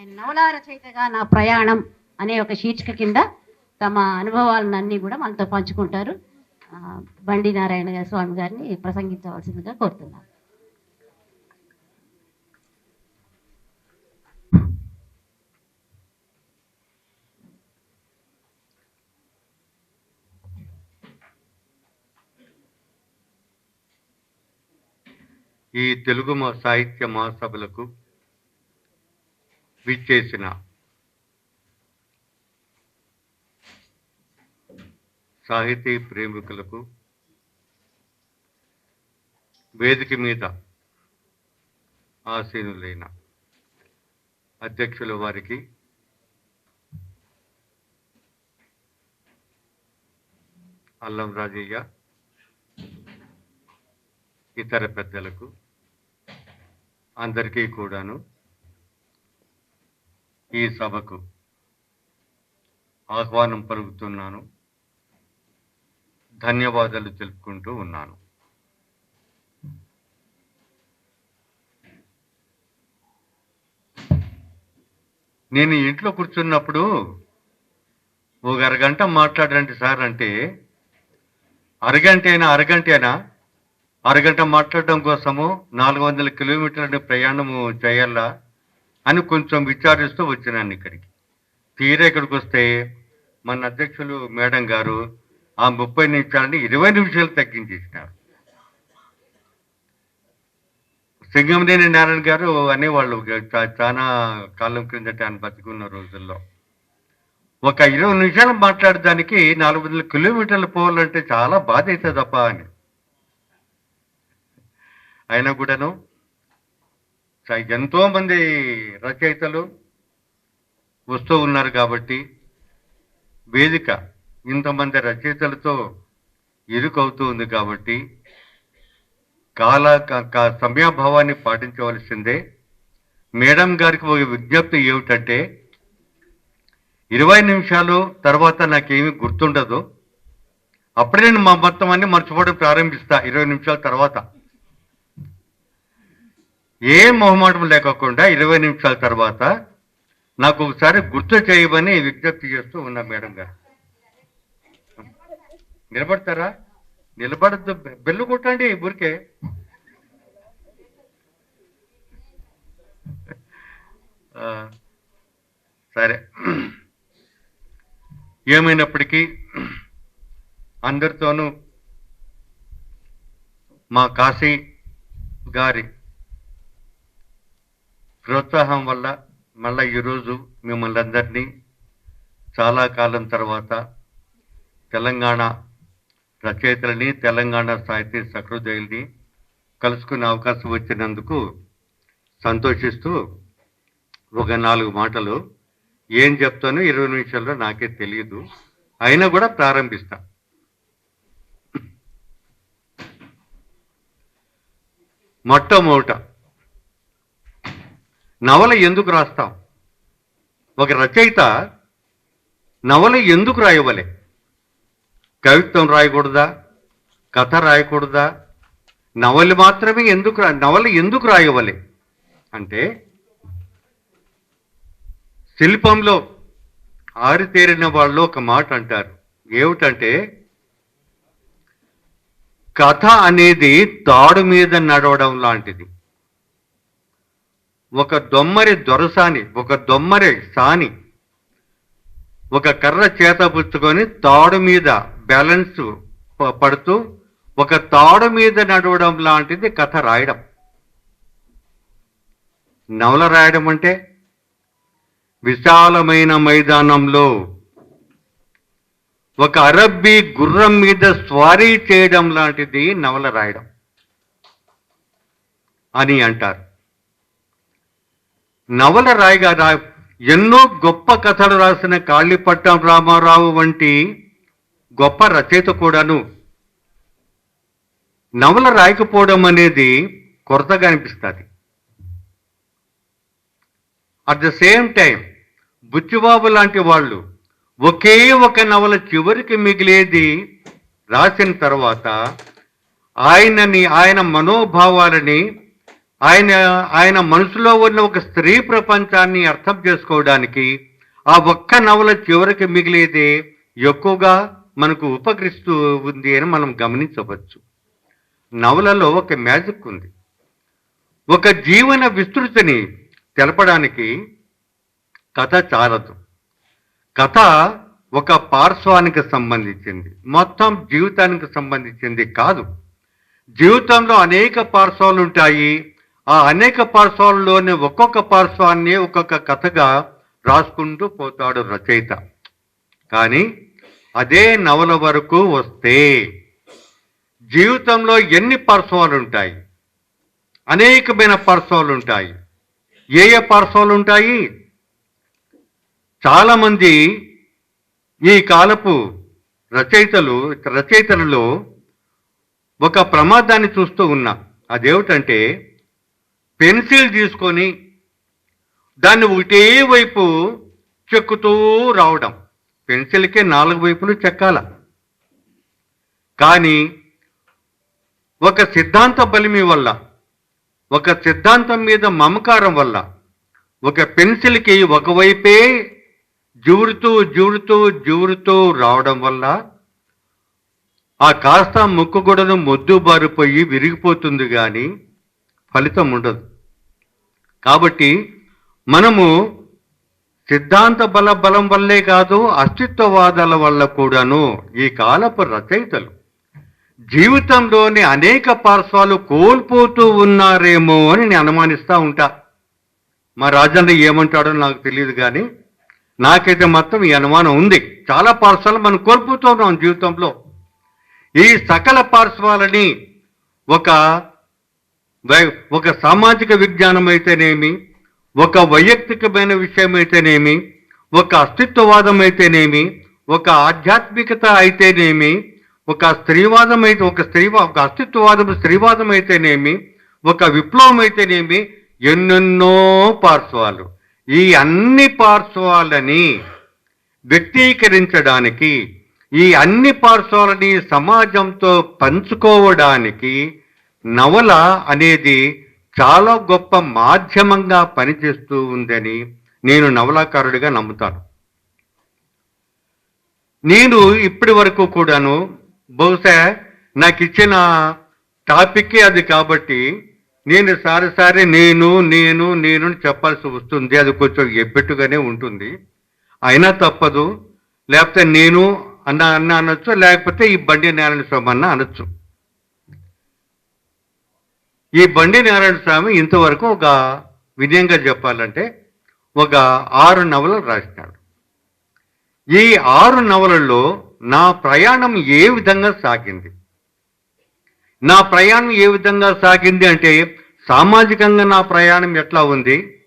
ఆయన నవలా రచయితగా నా ప్రయాణం అనే ఒక శీర్షిక కింద తమ అనుభవాలను అన్నీ కూడా మనతో పంచుకుంటారు. బండి నారాయణ స్వామి గారిని ప్రసంగించవలసిందిగా కోరుతున్నాను. ఈ తెలుగు మా సాహిత్య మహాసభలకు విచ్చేసిన. సాహితీ ప్రేమికులకు వేదిక మీద ఆసీనులైన అధ్యక్షుల వారికి అల్లం రాజయ్య ఇతర పెద్దలకు అందరికీ కూడాను ఈ సభకు ఆహ్వానం పలుకుతున్నాను. ధన్యవాదాలు తెలుపుకుంటూ ఉన్నాను. నేను ఇంట్లో కూర్చున్నప్పుడు ఒక అరగంట మాట్లాడండి సార్ అంటే అరగంట అయినా అరగంట మాట్లాడడం కోసము నాలుగు వందల కిలోమీటర్ల ప్రయాణము చేయాలా? అని కొంచెం విచారిస్తూ వచ్చినాను ఇక్కడికి. తీరా ఇక్కడికి వస్తే మన అధ్యక్షులు మేడం గారు ఆ ముప్పై నిమిషాలని ఇరవై నిమిషాలు తగ్గించేసినారు. సింగంనేని నారాయణ గారు అనేవాళ్ళు చాలా కాలం క్రిందట ఆయన బతుకున్న రోజుల్లో. ఒక ఇరవై నిమిషాలు మాట్లాడడానికి నాలుగు వందల కిలోమీటర్లు పోవాలంటే చాలా బాధ అవుతుంది తప్ప అని. అయినా కూడాను ఎంతోమంది ఎంతో మంది రచయితలు వస్తూ ఉన్నారు కాబట్టి వేదిక ఇంతమంది రచయితలతో ఇరుకవుతూ ఉంది కాబట్టి కాల క- సమయాభావాన్ని పాటించవలసిందే. మేడం గారికి ఒక విజ్ఞప్తి ఏమిటంటే ఇరవై నిమిషాలు తర్వాత నాకేమీ గుర్తుండదు. అప్పుడే నేను మా మొత్తం అన్ని మర్చిపోవడం ప్రారంభిస్తా ఇరవై నిమిషాల తర్వాత. ఏ మొహమాటం లేకోకుండా ఇరవై నిమిషాల తర్వాత నాకు ఒకసారి గుర్తు చేయమని విజ్ఞప్తి చేస్తూ ఉన్నా మేడం గారు. నిలబడతారా? నిలబడద్దు. బెల్లు కొట్టండి ఊరికే. సరే. ఏమైనప్పటికీ అందరితోనూ మా కాశీ గారి ప్రోత్సాహం వల్ల మళ్ళీ ఈరోజు మిమ్మల్ని అందరినీ చాలా కాలం తర్వాత తెలంగాణ రచయితలని తెలంగాణ సాహితీ సహృదయుల్ని కలుసుకునే అవకాశం వచ్చినందుకు సంతోషిస్తూ ఒక నాలుగు మాటలు. ఏం చెప్తానో ఇరవై నిమిషాల్లో నాకే తెలియదు అయినా కూడా ప్రారంభిస్తా. మొట్టమొదట నవల ఎందుకు రాస్తాం? ఒక రచయిత నవల ఎందుకు రాయవలే? కవిత్వం రాయకూడదా? కథ రాయకూడదా? నవలు మాత్రమే ఎందుకు రా నవల ఎందుకు రాయవలే? అంటే శిల్పంలో ఆరితేరిన వాళ్ళు ఒక మాట అంటారు. ఏమిటంటే కథ అనేది తాడు మీద నడవడం లాంటిది. ఒక దొమ్మరి దొరసాని ఒక దొమ్మరి సాని. ఒక కర్ర చేత పుచ్చుకొని తాడు మీద బ్యాలెన్స్ పడుతూ ఒక తాడు మీద నడవడం లాంటిది కథ రాయడం. నవల రాయడం అంటే విశాలమైన మైదానంలో ఒక అరబ్బీ గుర్రం మీద స్వారీ చేయడం లాంటిది నవల రాయడం. అని అంటారు. నవల రాయిగా రా ఎన్నో గొప్ప కథలు రాసిన కాళీపట్నం రామారావు వంటి గొప్ప రచయిత కూడాను. నవల రాయకపోవడం అనేది కొరతగా అనిపిస్తుంది. At the same time Buchibabu లాంటి వాళ్ళు ఒకే ఒక నవల చివరికి మిగిలేది రాసిన తర్వాత ఆయనని ఆయన మనోభావాలని ఆయన ఆయన మనసులో ఉన్న ఒక స్త్రీ ప్రపంచాన్ని అర్థం చేసుకోవడానికి ఆ ఒక్క నవల చివరికి మిగిలేదే ఎక్కువగా మనకు ఉపకరిస్తూ ఉంది అని మనం గమనించవచ్చు. నవలలో ఒక మ్యాజిక్ ఉంది. ఒక జీవన విస్తృతిని తెలపడానికి కథ చాలదు. కథ ఒక పార్శ్వానికి సంబంధించింది. మొత్తం జీవితానికి సంబంధించింది కాదు. జీవితంలో అనేక పార్శ్వాలు ఉంటాయి. ఆ అనేక పార్శ్వాలలోనే ఒక్కొక్క పార్శ్వాన్ని ఒక్కొక్క కథగా రాసుకుంటూ పోతాడు రచయిత. కానీ అదే నవల వరకు వస్తే జీవితంలో ఎన్ని పార్శ్వాలు ఉంటాయి అనేకమైన పార్శ్వాలు ఉంటాయి ఏ ఏ పార్శ్వాలు ఉంటాయి చాలామంది ఈ కాలపు రచయితలు రచయితలలో ఒక ప్రమాదాన్ని చూస్తూ ఉన్నా. అదేమిటంటే పెన్సిల్ తీసుకొని దాన్ని ఒకటే వైపు చెక్కుతూ రావడం. పెన్సిల్కే నాలుగు వైపులు చెక్కాల. కానీ ఒక సిద్ధాంత బలిమి వల్ల ఒక సిద్ధాంతం మీద మమకారం వల్ల ఒక పెన్సిల్కి ఒకవైపే జూరుతూ జూరుతూ జూరుతూ రావడం వల్ల ఆ కాస్త ముక్కు గొడను మొద్దు బారిపోయి విరిగిపోతుంది కానీ ఫలితం ఉండదు. కాబట్టి మనము సిద్ధాంత బల బలం వల్లే కాదు అస్తిత్వవాదాల వల్ల కూడాను ఈ కాలపు రచయితలు జీవితంలోని అనేక పార్శ్వాలు కోల్పోతూ ఉన్నారేమో అని నేను అనుమానిస్తూ ఉంటా. మా రాజన్న ఏమంటాడో నాకు తెలియదు కానీ నాకైతే మొత్తం ఈ అనుమానం ఉంది. చాలా పార్శ్వాలు మనం కోల్పోతూ ఉన్నాం జీవితంలో. ఈ సకల పార్శ్వాలని ఒక ఒక సామాజిక విజ్ఞానం అయితేనేమి ఒక వైయక్తికమైన విషయం అయితేనేమి ఒక అస్తిత్వవాదం అయితేనేమి ఒక ఆధ్యాత్మికత అయితేనేమి ఒక స్త్రీవాదం అయితే ఒక స్త్రీ ఒక అస్తిత్వవాదం స్త్రీవాదం అయితేనేమి ఒక విప్లవం అయితేనేమి ఎన్నెన్నో పార్శ్వాలు. ఈ అన్ని పార్శ్వాలని వ్యక్తీకరించడానికి ఈ అన్ని పార్శ్వాలని సమాజంతో పంచుకోవడానికి నవల అనేది చాలా గొప్ప మాధ్యమంగా పనిచేస్తూ ఉందని నేను నవలాకారుడిగా నమ్ముతాను. నేను ఇప్పటి వరకు కూడాను బహుశా నాకు ఇచ్చిన టాపిక్కే అది కాబట్టి నేను సారి సారి నేను నేను నేను చెప్పాల్సి వస్తుంది. అది కొంచెం ఎబ్బెట్టుగానే ఉంటుంది. అయినా తప్పదు. లేకపోతే నేను అన్న అన్న అనొచ్చు లేకపోతే ఈ బండి నారాయణ స్వామి అన్న అనొచ్చు. ఈ బండి నారాయణ స్వామి ఇంతవరకు ఒక విజయంగా చెప్పాలంటే ఒక ఆరు నవలలు రాసినాడు. ఈ ఆరు నవలల్లో నా ప్రయాణం ఏ విధంగా సాగింది? నా ప్రయాణం ఏ విధంగా సాగింది అంటే సామాజికంగా నా ప్రయాణం ఎట్లా ఉంది?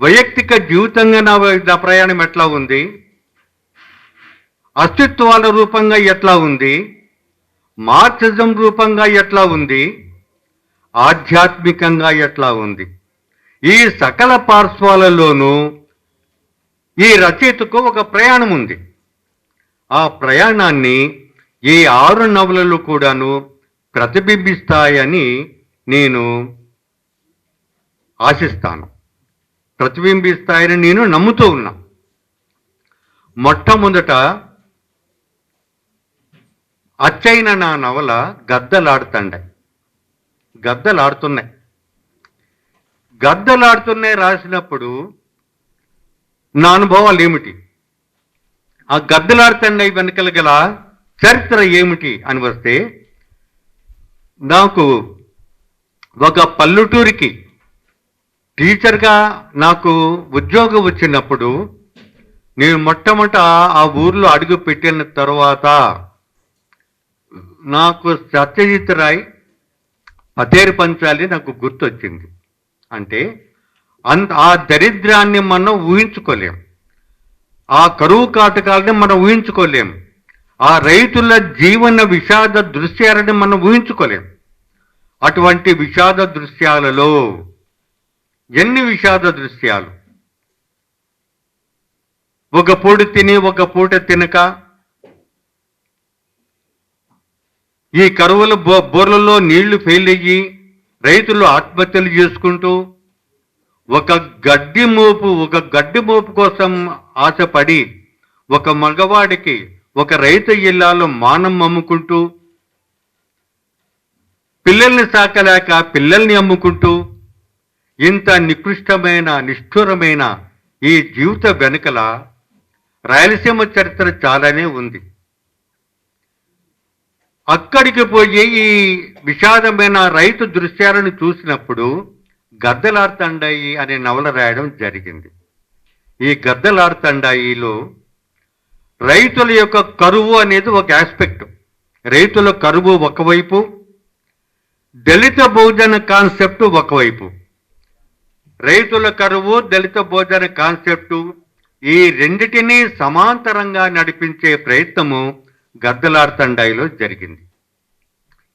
వైయక్తిక జీవితంగా నా నా ప్రయాణం ఎట్లా ఉంది? అస్తిత్వాల రూపంగా ఎట్లా ఉంది? మార్క్సిజం రూపంగా ఎట్లా ఉంది? ఆధ్యాత్మికంగా ఎట్లా ఉంది? ఈ సకల పార్శ్వాలలోనూ ఈ రచయితకు ఒక ప్రయాణం ఉంది. ఆ ప్రయాణాన్ని ఈ ఆరు నవలలు కూడాను ప్రతిబింబిస్తాయని నేను ఆశిస్తాను. ప్రతిబింబిస్తాయని నేను నమ్ముతూ ఉన్నా. మొట్టమొదట అచ్చైన నా నవల గద్దలాడుతండే గద్దలాడుతున్నాయి. గద్దలాడుతున్నాయి రాసినప్పుడు నా అనుభవాలు ఏమిటి? ఆ గద్దలాడుతండే వెనకల గల చరిత్ర ఏమిటి అని వస్తే నాకు ఒక పల్లెటూరికి టీచర్గా నాకు ఉద్యోగం వచ్చినప్పుడు నేను మొట్టమొదట ఆ ఊర్లో అడుగు పెట్టిన తర్వాత నాకు సత్యజిత్ రాయ్ పతేరు పంచాలి నాకు గుర్తొచ్చింది. అంటే అంత ఆ దరిద్రాన్ని మనం ఊహించుకోలేం. ఆ కరువు కాటకాలని మనం ఊహించుకోలేం. ఆ రైతుల జీవన విషాద దృశ్యాలని మనం ఊహించుకోలేం. అటువంటి విషాద దృశ్యాలలో ఎన్ని విషాద దృశ్యాలు? ఒక పూట తిని ఒక పూట తినక ఈ కరువుల బో బోర్లలో నీళ్ళు ఫెయిల్ అయ్యి రైతులు ఆత్మహత్యలు చేసుకుంటూ ఒక గడ్డి మోపు ఒక గడ్డి మోపు కోసం ఆశపడి ఒక మగవాడికి ఒక రైతు ఇళ్ళాలో మానం అమ్ముకుంటూ పిల్లల్ని సాకలేక పిల్లల్ని అమ్ముకుంటూ ఇంత నికృష్టమైన నిష్ఠురమైన ఈ జీవిత వెనుకల రాయలసీమ చరిత్ర చాలానే ఉంది. అక్కడికి పోయి ఈ విషాదమైన రైతు దృశ్యాలను చూసినప్పుడు గద్దలార్తండాయి అనే నవల రాయడం జరిగింది. ఈ గద్దలార్తండాయిలో రైతుల యొక్క కరువు అనేది ఒక ఆస్పెక్ట్ రైతుల కరువు ఒకవైపు దళిత భోజన కాన్సెప్ట్ ఒకవైపు. రైతుల కరువు దళిత భోజన కాన్సెప్టు ఈ రెండిటినీ సమాంతరంగా నడిపించే ప్రయత్నము గద్దలార్తండాయిలో జరిగింది.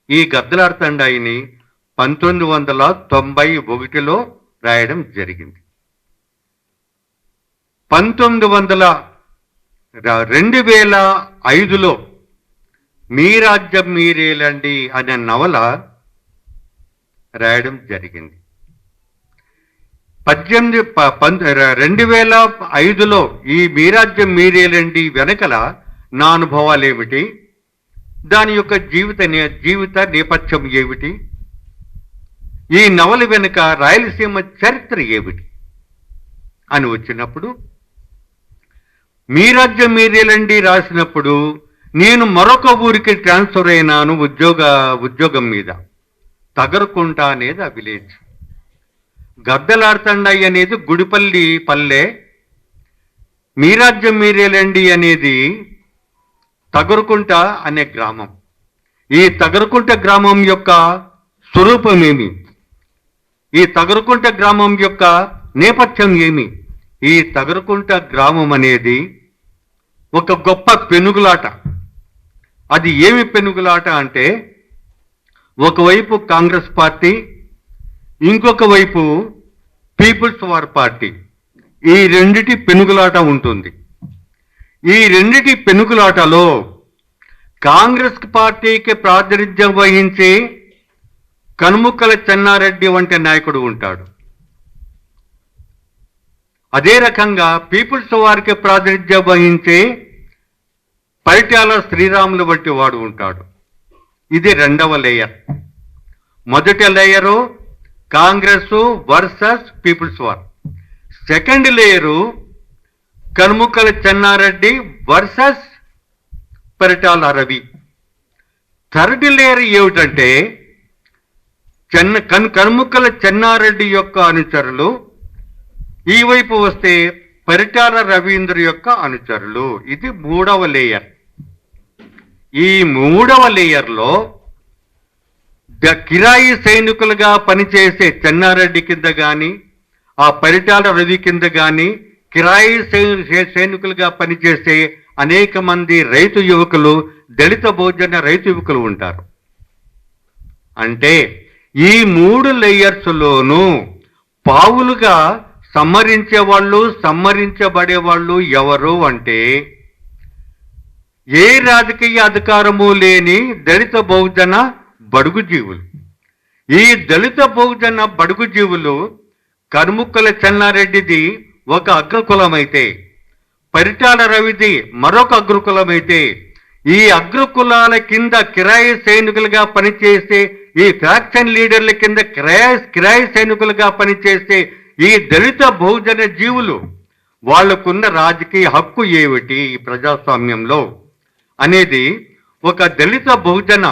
ఈ గద్దలార్తండాయిని పంతొమ్మిది వందల తొంభై ఒకటిలో రాయడం జరిగింది. పంతొమ్మిది వందల రెండు వేల ఐదులో మీ రాజ్యం మీరేలండి అనే నవల రాయడం జరిగింది. పద్దెనిమిది ప- రెండు వేల ఐదులో ఈ మీరాజ్యం మీరేలండి వెనకల నా అనుభవాలు ఏమిటి? దాని యొక్క జీవిత నే- జీవిత నేపథ్యం ఏమిటి? ఈ నవల వెనుక రాయలసీమ చరిత్ర ఏమిటి? అని వచ్చినప్పుడు మీ రాజ్యం మీరేలండి రాసినప్పుడు నేను మరొక ఊరికి ట్రాన్స్ఫర్ అయినాను ఉద్యోగ ఉద్యోగం మీద. తగరుకుంటా అనేది ఆ విలేజ్. గద్దలార్తండాయి అనేది గుడిపల్లి పల్లె. మీ రాజ్యం మీరేలండి అనేది తగరుకుంట అనే గ్రామం. ఈ తగరుకుంట గ్రామం యొక్క స్వరూపం ఏమి? ఈ తగరుకుంట గ్రామం యొక్క నేపథ్యం ఏమి? ఈ తగరుకుంట గ్రామం అనేది ఒక గొప్ప పెనుగులాట. అది ఏమి పెనుగులాట అంటే ఒకవైపు కాంగ్రెస్ పార్టీ ఇంకొక వైపు పీపుల్స్ వార్ పార్టీ. ఈ రెండిటి పెనుగులాట ఉంటుంది. ఈ రెండిటి పెనుకులాటలో కాంగ్రెస్ పార్టీకి ప్రాతినిధ్యం వహించి కనుముక్కల చెన్నారెడ్డి వంటి నాయకుడు ఉంటాడు. అదే రకంగా పీపుల్స్ వారికి ప్రాతినిధ్యం వహించే పరిట్యాల శ్రీరాములు వంటి వాడు ఉంటాడు. ఇది రెండవ లేయర్. మొదటి layer Congress versus People's War. Second layer Kanumukkala Chennareddy versus Paritala Ravi. Third layer ఏమిటంటే చెన్న కన్ కనుముక్కల చెన్నారెడ్డి యొక్క అనుచరులు ఈ వైపు వస్తే పరిటాల రవీంద్ర యొక్క అనుచరులు. ఇది మూడవ లేయర్. ఈ మూడవ లేయర్లో ద కిరాయి సైనికులుగా పనిచేసే చెన్నారెడ్డి కింద కానీ ఆ పరిటాల రవి కింద కానీ కిరాయి సైనికులుగా పనిచేసే అనేక మంది రైతు యువకులు దళిత భోజన రైతు యువకులు ఉంటారు. అంటే ఈ మూడు లేయర్స్లోనూ పావులుగా సమ్మరించే వాళ్ళు సమ్మరించబడే వాళ్ళు ఎవరు అంటే ఏ రాజకీయ అధికారము లేని దళిత బహుజన బడుగు జీవులు. ఈ దళిత బహుజన బడుగు జీవులు కర్ముక్కల చెన్నారెడ్డిది ఒక అగ్రకులమైతే పరిటాల రవిది మరొక అగ్రకులమైతే ఈ అగ్రకులాల కింద కిరాయి సైనికులుగా పనిచేసే ఈ ఫ్యాక్షన్ లీడర్ల కింద కిరాయి కిరాయి సైనికులుగా పనిచేసే ఈ దళిత బహుజన జీవులు వాళ్ళకున్న రాజకీయ హక్కు ఏమిటి ఈ ప్రజాస్వామ్యంలో? అనేది ఒక దళిత బహుజన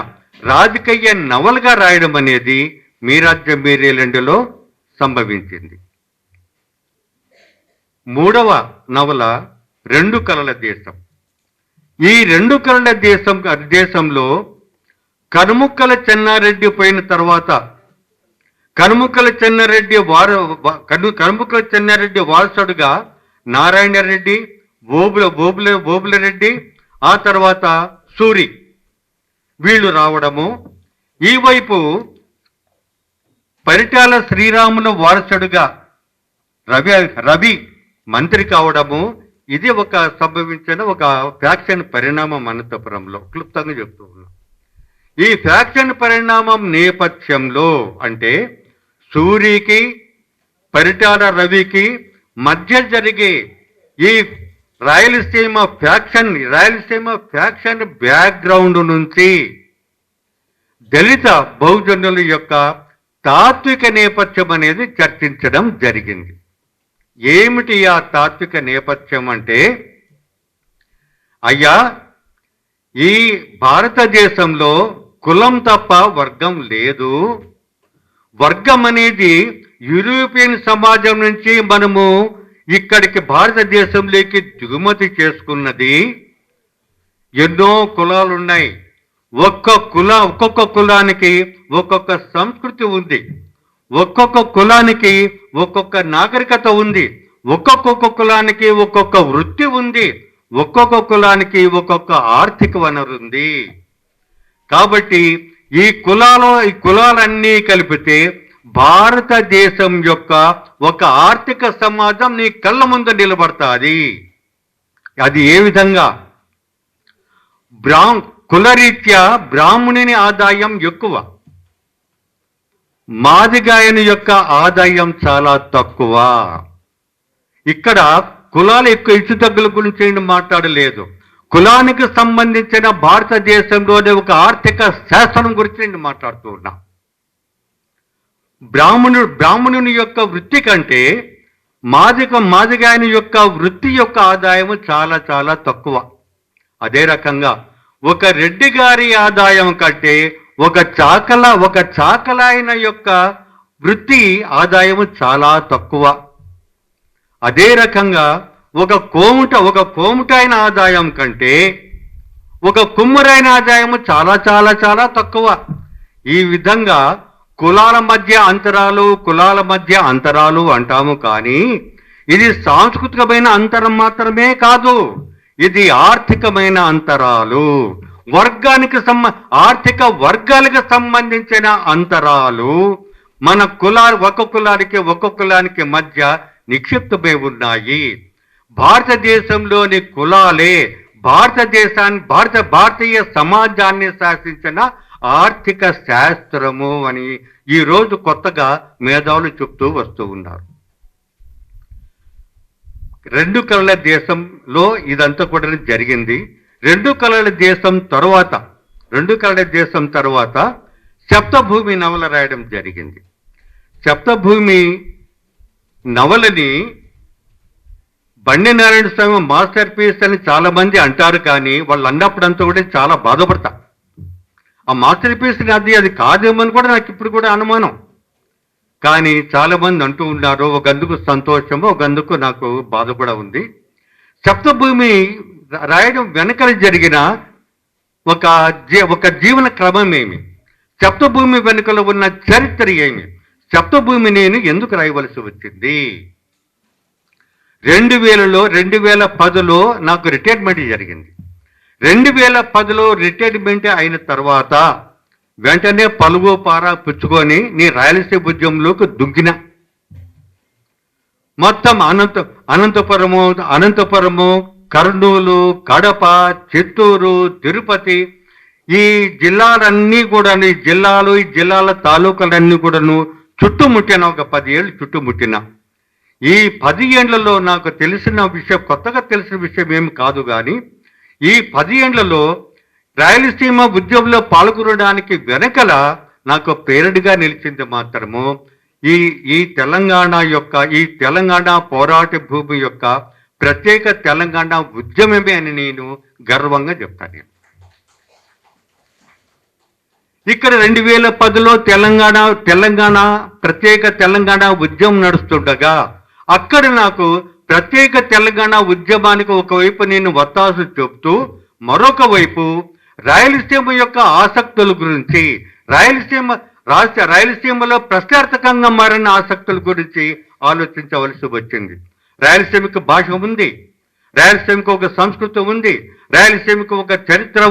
రాజకీయ నవలుగా రాయడం అనేది మీ రాజ్యం మీరేలండిలో సంభవించింది. మూడవ నవల రెండు కలల దేశం. ఈ రెండు కలల దేశం దేశంలో కనుముక్కల చెన్నారెడ్డి పోయిన తర్వాత కనుముక్కల చెన్నారెడ్డి వార కను కనుముక్కల చెన్నారెడ్డి వారసుడుగా నారాయణ రెడ్డి బోబుల బోబులరెడ్డి రెడ్డి ఆ తర్వాత సూరి వీళ్ళు రావడము. ఈ వైపు పరిటాల శ్రీరాముల వారసుడుగా రవి రవి మంత్రి కావడము ఇది ఒక సంభవించిన ఒక ఫ్యాక్షన్ పరిణామం అనంతపురంలో క్లుప్తంగా చెప్తూ ఉన్నాం. ఈ ఫ్యాక్షన్ పరిణామం నేపథ్యంలో అంటే సూరికి పరిటాల రవికి మధ్య జరిగే ఈ Rayalaseema faction Rayalaseema faction background నుంచి దళిత బహుజనుల యొక్క తాత్విక నేపథ్యం అనేది చర్చించడం జరిగింది. ఏమిటి ఆ తాత్విక నేపథ్యం అంటే? అయ్యా ఈ భారతదేశంలో కులం తప్ప వర్గం లేదు. వర్గం అనేది యూరోపియన్ సమాజం నుంచి మనము ఇక్కడికి భారతదేశంలోకి దిగుమతి చేసుకున్నది. ఎన్నో కులాలు ఉన్నాయి ఒక్క కుల ఒక్కొక్క కులానికి ఒక్కొక్క సంస్కృతి ఉంది. ఒక్కొక్క కులానికి ఒక్కొక్క నాగరికత ఉంది. ఒక్కొక్క కులానికి ఒక్కొక్క వృత్తి ఉంది. ఒక్కొక్క కులానికి ఒక్కొక్క ఆర్థిక వనరు ఉంది. కాబట్టి ఈ కులాలు ఈ కులాలన్నీ కలిపితే భారతదేశం యొక్క ఒక ఆర్థిక సమాజం నీ కళ్ళ ముందు నిలబడతాది. అది ఏ విధంగా? బ్రాహ్మ కులరీత్యా బ్రాహ్మణుని ఆదాయం ఎక్కువ. మాదిగాయని యొక్క ఆదాయం చాలా తక్కువ. ఇక్కడ కులాల ఎక్కువ హెచ్చుతగ్గుల గురించి నేను మాట్లాడలేదు. కులానికి సంబంధించిన భారతదేశంలోని ఒక ఆర్థిక శాస్త్రం గురించి నేను మాట్లాడుతూ ఉన్నా. బ్రాహ్మణుడు బ్రాహ్మణుని యొక్క వృత్తి కంటే మాదిక మాదిగాయని యొక్క వృత్తి యొక్క ఆదాయం చాలా చాలా తక్కువ. అదే రకంగా ఒక రెడ్డి గారి ఆదాయం కంటే ఒక చాకల ఒక చాకలాయన యొక్క వృత్తి ఆదాయము చాలా తక్కువ. అదే రకంగా ఒక కోముట ఒక కోముటైన ఆదాయం కంటే ఒక కుమ్మరైన ఆదాయము చాలా చాలా చాలా తక్కువ. ఈ విధంగా కులాల మధ్య అంతరాలు కులాల మధ్య అంతరాలు అంటాము కానీ ఇది సాంస్కృతికమైన అంతరం మాత్రమే కాదు ఇది ఆర్థికమైన అంతరాలు. వర్గానికి సంబ ఆర్థిక వర్గాలకు సంబంధించిన అంతరాలు మన కులాలు ఒక కులానికి ఒక కులానికి మధ్య నిక్షిప్తమై ఉన్నాయి. భారతదేశంలోని కులాలే భారతదేశాన్ని భారత భారతీయ సమాజాన్ని శాసించిన ఆర్థిక శాస్త్రము అని ఈ రోజు కొత్తగా మేధావులు చెప్తూ వస్తూ ఉన్నారు. రెండు కళ్ళ దేశంలో ఇదంతా కూడా జరిగింది. రెండు కళల దేశం తరువాత రెండు కళల దేశం తరువాత సప్తభూమి నవల రాయడం జరిగింది. సప్తభూమి నవలని బండి నారాయణ స్వామి మాస్టర్ పీస్ అని చాలా మంది అంటారు కానీ వాళ్ళు అన్నప్పుడంతా కూడా చాలా బాధపడతా. ఆ మాస్టర్ పీస్ అది అది కాదేమని కూడా నాకు ఇప్పుడు కూడా అనుమానం. కానీ చాలా మంది అంటూ ఉన్నారు ఒక అందుకు సంతోషము ఒక అందుకు నాకు బాధ కూడా ఉంది. సప్తభూమి రాయడం వెనకల జరిగిన ఒక జీ ఒక జీవన క్రమం ఏమి? సప్తభూమి వెనుకలో ఉన్న చరిత్ర ఏమి? సప్తభూమి నేను ఎందుకు రాయవలసి వచ్చింది? రెండు వేలలో రెండు వేల పదిలో నాకు రిటైర్మెంట్ జరిగింది. రెండు వేల పదిలో రిటైర్మెంట్ అయిన తర్వాత వెంటనే పలుగు పార పుచ్చుకొని నీ రాయలసీమ ఉద్యమంలోకి దుగ్గిన మొత్తం అనంత అనంతపురము అనంతపురము కర్నూలు కడప చిత్తూరు తిరుపతి ఈ జిల్లాలన్నీ కూడా ఈ జిల్లాలు ఈ జిల్లాల తాలూకాలన్నీ కూడాను చుట్టుముట్టిన ఒక పది ఏళ్ళు చుట్టుముట్టిన. ఈ పది ఏండ్లలో నాకు తెలిసిన విషయం కొత్తగా తెలిసిన విషయం ఏమి కాదు కానీ ఈ పది ఏండ్లలో రాయలసీమ ఉద్యమంలో పాల్గొనడానికి వెనకల నాకు పేరడిగా నిలిచింది మాత్రము ఈ ఈ తెలంగాణ యొక్క ఈ తెలంగాణ పోరాట భూమి యొక్క ప్రత్యేక తెలంగాణ ఉద్యమమే అని నేను గర్వంగా చెప్తాను నేను. ఇక్కడ రెండు వేల పదిలో తెలంగాణ తెలంగాణ ప్రత్యేక తెలంగాణ ఉద్యమం నడుస్తుండగా అక్కడ నాకు ప్రత్యేక తెలంగాణ ఉద్యమానికి ఒకవైపు నేను వత్తాసు చెప్తూ మరొక వైపు రాయలసీమ యొక్క ఆసక్తుల గురించి రాయలసీమ రాష్ట్ర రాయలసీమలో ప్రశ్నార్థకంగా మారిన ఆసక్తుల గురించి ఆలోచించవలసి వచ్చింది రాయలసీమకు భాష ఉంది. రాయలసీమకు ఒక సంస్కృతి ఉంది. రాయలసీమకు ఒక చరిత్ర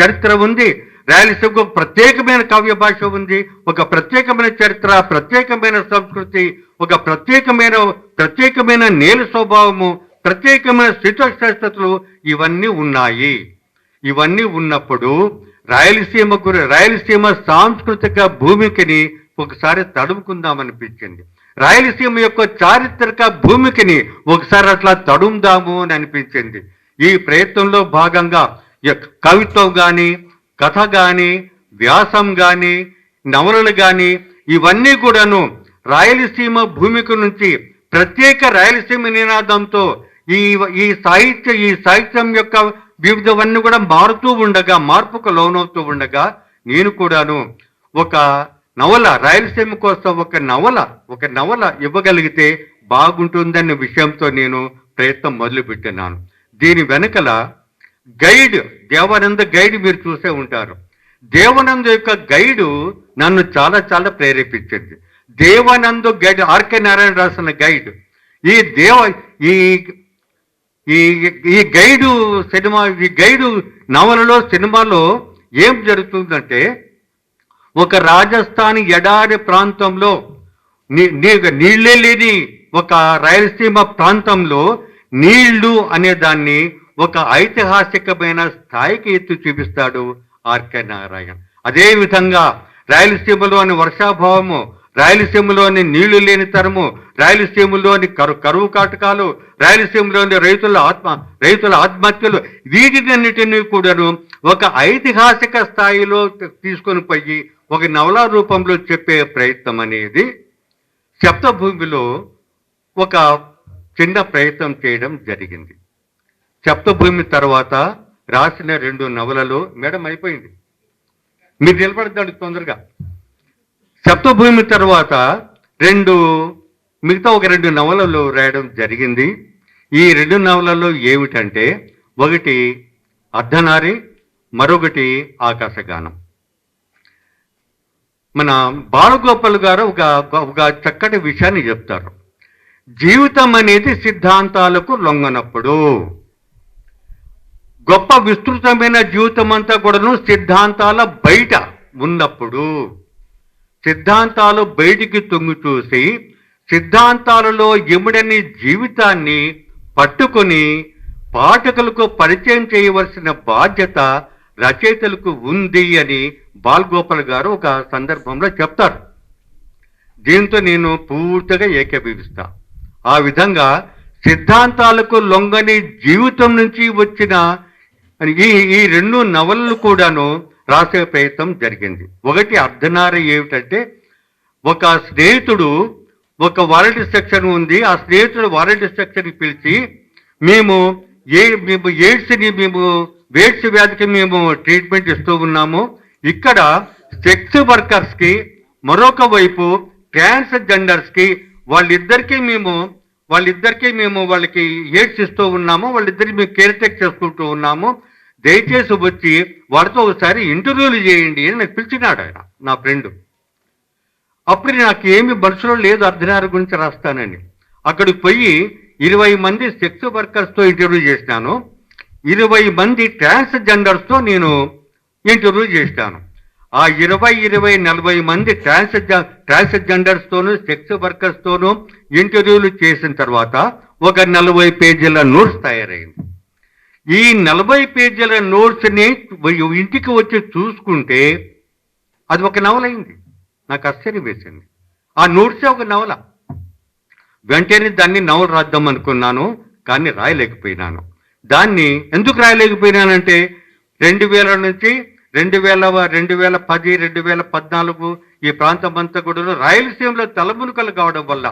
చరిత్ర ఉంది. రాయలసీమకు ఒక ప్రత్యేకమైన కావ్య భాష ఉంది. ఒక ప్రత్యేకమైన చరిత్ర ప్రత్యేకమైన సంస్కృతి ఒక ప్రత్యేకమైన ప్రత్యేకమైన నేల స్వభావము ప్రత్యేకమైన శీతోష్ణస్థితులు ఇవన్నీ ఉన్నాయి. ఇవన్నీ ఉన్నప్పుడు రాయలసీమ గురి రాయలసీమ సాంస్కృతిక భూమికని ఒకసారి తడుముకుందామనిపించింది. రాయలసీమ యొక్క చారిత్రక భూమికని ఒకసారి అట్లా తడుముదాము అని అనిపించింది. ఈ ప్రయత్నంలో భాగంగా కవిత్వం కానీ కథ కానీ వ్యాసం కానీ నవలలు కానీ ఇవన్నీ కూడాను రాయలసీమ భూమికి నుంచి ప్రత్యేక రాయలసీమ నినాదంతో ఈ ఈ సాహిత్య ఈ సాహిత్యం యొక్క వివిధవన్నీ కూడా మారుతూ ఉండగా మార్పుకు లోనవుతూ ఉండగా నేను కూడాను ఒక నవల రాయలసీమ కోసం ఒక నవల ఒక నవల ఇవ్వగలిగితే బాగుంటుందన్న విషయంతో నేను ప్రయత్నం మొదలుపెట్టినాను. దీని వెనకల గైడ్ దేవానంద గైడ్ మీరు చూసే ఉంటారు. దేవానంద యొక్క గైడు నన్ను చాలా చాలా ప్రేరేపించింది. దేవానంద గైడ్ ఆర్కే నారాయణ రాసిన గైడ్. ఈ దేవ ఈ ఈ ఈ గైడు సినిమా ఈ గైడు నవలలో సినిమాలో ఏం జరుగుతుందంటే ఒక రాజస్థాన్ ఎడారి ప్రాంతంలో నీ- నీ- నీళ్ళే లేని ఒక రాయలసీమ ప్రాంతంలో నీళ్ళు అనే దాన్ని ఒక ఐతిహాసికమైన స్థాయికి ఎత్తు చూపిస్తాడు ఆర్కే నారాయణ. అదే విధంగా రాయలసీమలోని వర్షాభావము రాయలసీమలోని నీళ్ళు లేని తరము రాయలసీమలోని కరు కరువు కాటకాలు రాయలసీమలోని రైతుల ఆత్మ రైతుల ఆత్మహత్యలు వీటినన్నిటినీ కూడాను ఒక ఐతిహాసిక స్థాయిలో తీసుకొని పోయి ఒక నవలా రూపంలో చెప్పే ప్రయత్నం అనేది సప్తభూమిలో ఒక చిన్న ప్రయత్నం చేయడం జరిగింది. సప్తభూమి తర్వాత రాసిన రెండు నవలలు మేడం అయిపోయింది. మీరు నిలబడద్దండి తొందరగా. శబ్దభూమి తర్వాత రెండు మిగతా ఒక రెండు నవలలు రాయడం జరిగింది. ఈ రెండు నవలల్లో ఏమిటంటే ఒకటి అర్ధనారి మరొకటి ఆకాశగానం. మన బాలగోపాల్ గారు ఒక ఒక చక్కటి విషయాన్ని చెప్తారు. జీవితం అనేది సిద్ధాంతాలకు లొంగనప్పుడు గొప్ప విస్తృతమైన జీవితం అంతా కూడాను సిద్ధాంతాల బయట ఉన్నప్పుడు సిద్ధాంతాలు బయటికి తొంగి చూసి సిద్ధాంతాలలో ఎముడని జీవితాన్ని పట్టుకొని పాఠకులకు పరిచయం చేయవలసిన బాధ్యత రచయితలకు ఉంది అని బాల్గోపాల్ గారు ఒక సందర్భంలో చెప్తారు. దీంతో నేను పూర్తిగా ఏకీభవిస్తా. ఆ విధంగా సిద్ధాంతాలకు లొంగని జీవితం నుంచి వచ్చిన ఈ ఈ రెండు నవలలు కూడాను రాసే ప్రయత్నం జరిగింది. ఒకటి అర్ధనార ఏమిటంటే ఒక స్నేహితుడు ఒక వారంటీ సెక్షన్ ఉంది. ఆ స్నేహితుడు వారంటీ సెక్షన్ పిలిచి మేము ఏ మేము ఎయిడ్స్ని మేము వేడ్స్ వ్యాధికి మేము ట్రీట్మెంట్ ఇస్తూ ఉన్నాము. ఇక్కడ సెక్స్ వర్కర్స్కి మరొక వైపు ట్రాన్స్ జెండర్స్కి వాళ్ళిద్దరికీ మేము వాళ్ళిద్దరికీ మేము వాళ్ళకి ఎయిడ్స్ ఇస్తూ ఉన్నాము. వాళ్ళిద్దరికి మేము కేర్ టేక్ చేసుకుంటూ ఉన్నాము. దయచేసి వచ్చి వాళ్ళతో ఒకసారి ఇంటర్వ్యూలు చేయండి అని నాకు పిలిచినాడు ఆయన నా ఫ్రెండ్ అప్పుడు నాకు ఏమి మనసులో లేదు అర్ధనార గురించి రాస్తానని. అక్కడికి పోయి ఇరవై మంది సెక్స్ వర్కర్స్తో ఇంటర్వ్యూ చేసినాను. ఇరవై మంది ట్రాన్స్ జెండర్స్తో నేను ఇంటర్వ్యూ చేశాను. ఆ ఇరవై ఇరవై నలభై మంది ట్రాన్స్ ట్రాన్స్ జెండర్స్తోనూ సెక్స్ వర్కర్స్తోనూ ఇంటర్వ్యూలు చేసిన తర్వాత ఒక నలభై పేజీల నోట్స్ తయారైంది. ఈ నలభై పేజీల నోట్స్ని ఇంటికి వచ్చి చూసుకుంటే అది ఒక నవలైంది నాకు ఆశ్చర్యం వేసింది. ఆ నోట్సే ఒక నవల. వెంటనే దాన్ని నవల రాద్దాం అనుకున్నాను కానీ రాయలేకపోయినాను. దాన్ని ఎందుకు రాయలేకపోయినానంటే రెండు వేల నుంచి రెండు వేల రెండు వేల పది రెండు వేల పద్నాలుగు ఈ ప్రాంతం అంతా కూడా రాయలసీమలో తలమునుకలు కావడం వల్ల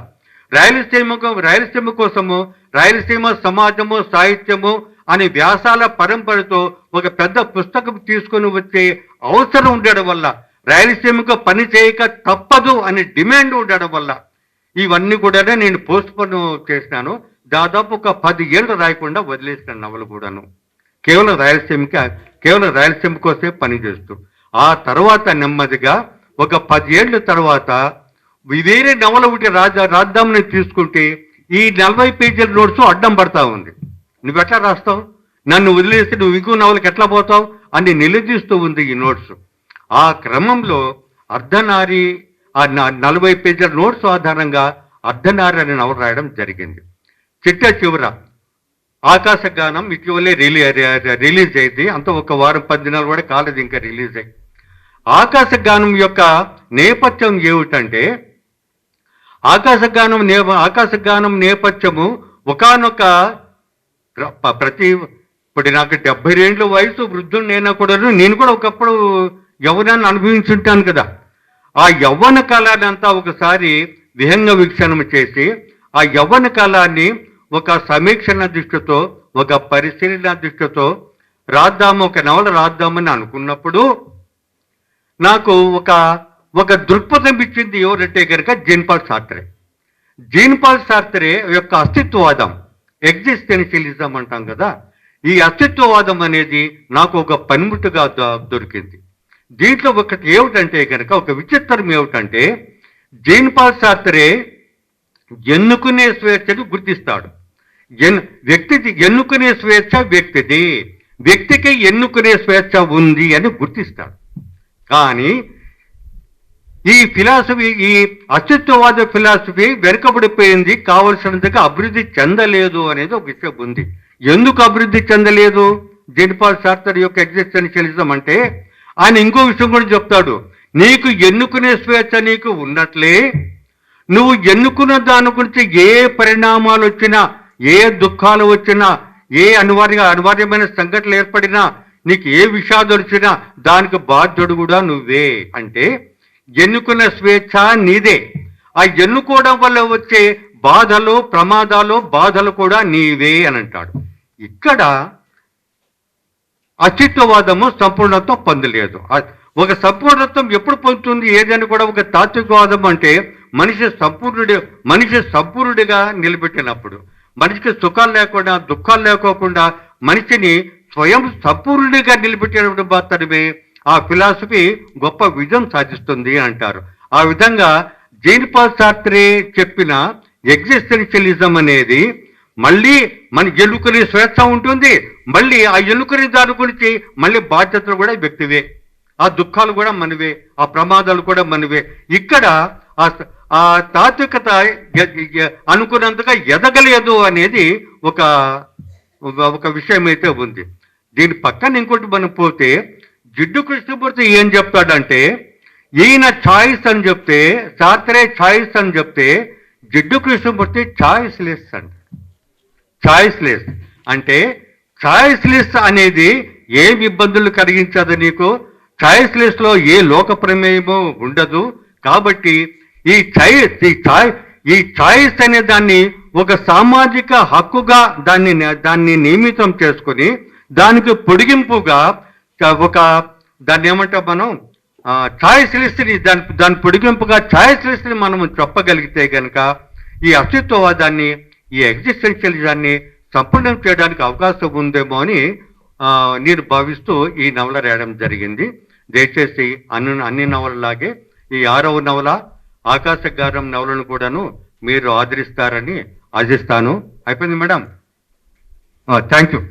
రాయలసీమకు రాయలసీమ కోసము రాయలసీమ సమాజము సాహిత్యము అనే వ్యాసాల పరంపరతో ఒక పెద్ద పుస్తకం తీసుకొని వచ్చే అవసరం ఉండడం వల్ల రాయలసీమకు పని చేయక తప్పదు అనే డిమాండ్ ఉండడం వల్ల ఇవన్నీ కూడా నేను పోస్ట్ పోన్ చేసినాను. దాదాపు ఒక పది ఏళ్ళు రాయకుండా వదిలేసిన నవలు కూడాను. కేవలం రాయలసీమకి కేవలం రాయలసీమ కోసమే పనిచేస్తూ ఆ తర్వాత నెమ్మదిగా ఒక పది ఏళ్ళ తర్వాత వేరే నవల ఒకటి రాజా రాద్దామని తీసుకుంటే ఈ నలభై పేజీల నోట్స్ అడ్డం పడతా ఉంది. నువ్వు ఎట్లా రాస్తావు? నన్ను వదిలేసి నువ్వు ఇంకో నవలకి ఎట్లా పోతావు? అని నిలదీస్తూ ఉంది ఈ నోట్స్. ఆ క్రమంలో అర్ధనారి ఆ న- నలభై పేజీల నోట్స్ ఆధారంగా అర్ధనారి అనే నవల రాయడం జరిగింది. చిట్ట చివర. ఆకాశగానం ఇటీవలే రిలీ రిలీజ్ అయింది. అంత ఒక వారం పది దినాలు కూడా కాలేదు ఇంకా రిలీజ్ అయ్యి ఆకాశగానం యొక్క నేపథ్యం ఏమిటంటే ఆకాశగానం నే ఆకాశగానం నేపథ్యము ఒకానొక ప్రతి ఇప్పుడు నాకు డెబ్బై రెండ్ల వయసు వృద్ధుడు నేను కూడా నేను కూడా ఒకప్పుడు యవ్వనాన్ని అనుభవించుంటాను కదా. ఆ యవ్వన కాలాన్ని అంతా ఒకసారి విహంగ వీక్షణం చేసి ఆ యవ్వన కాలాన్ని ఒక సమీక్షణ దృష్టితో ఒక పరిశీలన దృష్టితో రాద్దాము ఒక నవల రాద్దామని అనుకున్నప్పుడు నాకు ఒక ఒక దృక్పథం ఇచ్చింది ఎవరంటే కనుక జీన్పాల్ శాస్త్రే జీన్పాల్ శాస్త్రే యొక్క అస్తిత్వవాదం ఎగ్జిస్టెన్షియలిజం అంటాం కదా ఈ అస్తిత్వవాదం అనేది నాకు ఒక పనిముట్టుగా దొరికింది. దీంట్లో ఒకటి ఏమిటంటే కనుక ఒక విచిత్రం ఏమిటంటే జీన్పాల్ శాస్త్రే ఎన్నుకునే స్వేచ్ఛను గుర్తిస్తాడు. ఎన్ వ్యక్తిది ఎన్నుకునే స్వేచ్ఛ వ్యక్తిది. వ్యక్తికి ఎన్నుకునే స్వేచ్ఛ ఉంది అని గుర్తిస్తాడు. కానీ ఈ ఫిలాసఫీ ఈ అస్తిత్వవాద ఫిలాసఫీ వెనుకబడిపోయింది కావలసినంతగా అభివృద్ధి చెందలేదు అనేది ఒక విషయం ఉంది. ఎందుకు అభివృద్ధి చెందలేదు? జెన్పాల్ సార్తర్ యొక్క ఎగ్జిస్టెన్షియలిజం అంటే ఆయన ఇంకో విషయం కూడా చెప్తాడు. నీకు ఎన్నుకునే స్వేచ్ఛ నీకు ఉన్నట్లే నువ్వు ఎన్నుకున్న దాని గురించి ఏ పరిణామాలు వచ్చినా ఏ దుఃఖాలు వచ్చినా ఏ అనివార్య అనివార్యమైన సంఘటనలు ఏర్పడినా నీకు ఏ విషాదం వచ్చినా దానికి బాధ్యుడు కూడా నువ్వే. అంటే ఎన్నుకున్న స్వేచ్ఛ నీదే. ఆ ఎన్నుకోవడం వల్ల వచ్చే బాధలు ప్రమాదాలు బాధలు కూడా నీవే అని అంటాడు. ఇక్కడ అచిత్వవాదము సంపూర్ణత్వం పొందలేదు. ఒక సంపూర్ణత్వం ఎప్పుడు పొందుతుంది? ఏదని కూడా ఒక తాత్వికవాదం అంటే మనిషి సంపూర్ణుడి మనిషి సంపూర్ణుడిగా నిలబెట్టినప్పుడు. మనిషికి సుఖాలు లేకుండా దుఃఖాలు లేకోకుండా మనిషిని స్వయం సంపూర్ణుడిగా నిలిపెట్టేటువంటి మాత్రమే ఆ ఫిలాసఫీ గొప్ప విజయం సాధిస్తుంది అంటారు. ఆ విధంగా జైన్ పాల్ శాస్త్రి చెప్పిన ఎగ్జిస్టెన్షియలిజం అనేది మళ్ళీ మన ఎలుకని స్వేచ్ఛ ఉంటుంది మళ్ళీ ఆ ఎలుకని దాని గురించి మళ్ళీ బాధ్యతలు కూడా వ్యక్తివే. ఆ దుఃఖాలు కూడా మనవే ఆ ప్రమాదాలు కూడా మనవే. ఇక్కడ ఆ ఆ తాత్వికత అనుకున్నంతగా ఎదగలేదు అనేది ఒక ఒక- విషయం అయితే ఉంది. దీని పక్కన ఇంకోటి మనం పోతే జిడ్డు కృష్ణమూర్తి ఏం చెప్తాడంటే ఈయన ఛాయిస్ అని చెప్తే సాత్రే ఛాయిస్ అని చెప్తే జిడ్డు కృష్ణమూర్తి ఛాయిస్ లెస్ అంట. ఛాయిస్ లెస్ అంటే ఛాయిస్ లెస్ అనేది ఏం ఇబ్బందులు కలిగించదు నీకు? ఛాయిస్ లెస్లో ఏ లోక ప్రమేయము ఉండదు. కాబట్టి ఈ చాయిస్ ఈ చాయ్ ఈ చాయిస్ అనే దాన్ని ఒక సామాజిక హక్కుగా దాన్ని దాన్ని నియమితం చేసుకుని దానికి పొడిగింపుగా ఒక దాన్ని ఏమంటాం మనం? ఛాయిస్ లిస్ట్ని దాని దాని పొడిగింపుగా ఛాయిస్ లిస్ట్ని మనం చెప్పగలిగితే కనుక ఈ అస్తిత్వవాదాన్ని ఈ ఎగ్జిస్టెన్షియలిజాన్ని సంపూర్ణం చేయడానికి అవకాశం ఉందేమో అని నేను భావిస్తూ ఈ నవల రాయడం జరిగింది. దయచేసి అన్ని అన్ని నవలలాగే ఈ ఆరవ నవల ఆకాశగారం నవలను కూడాను మీరు ఆదరిస్తారని ఆశిస్తాను. అయిపోయింది మేడం. Thank you.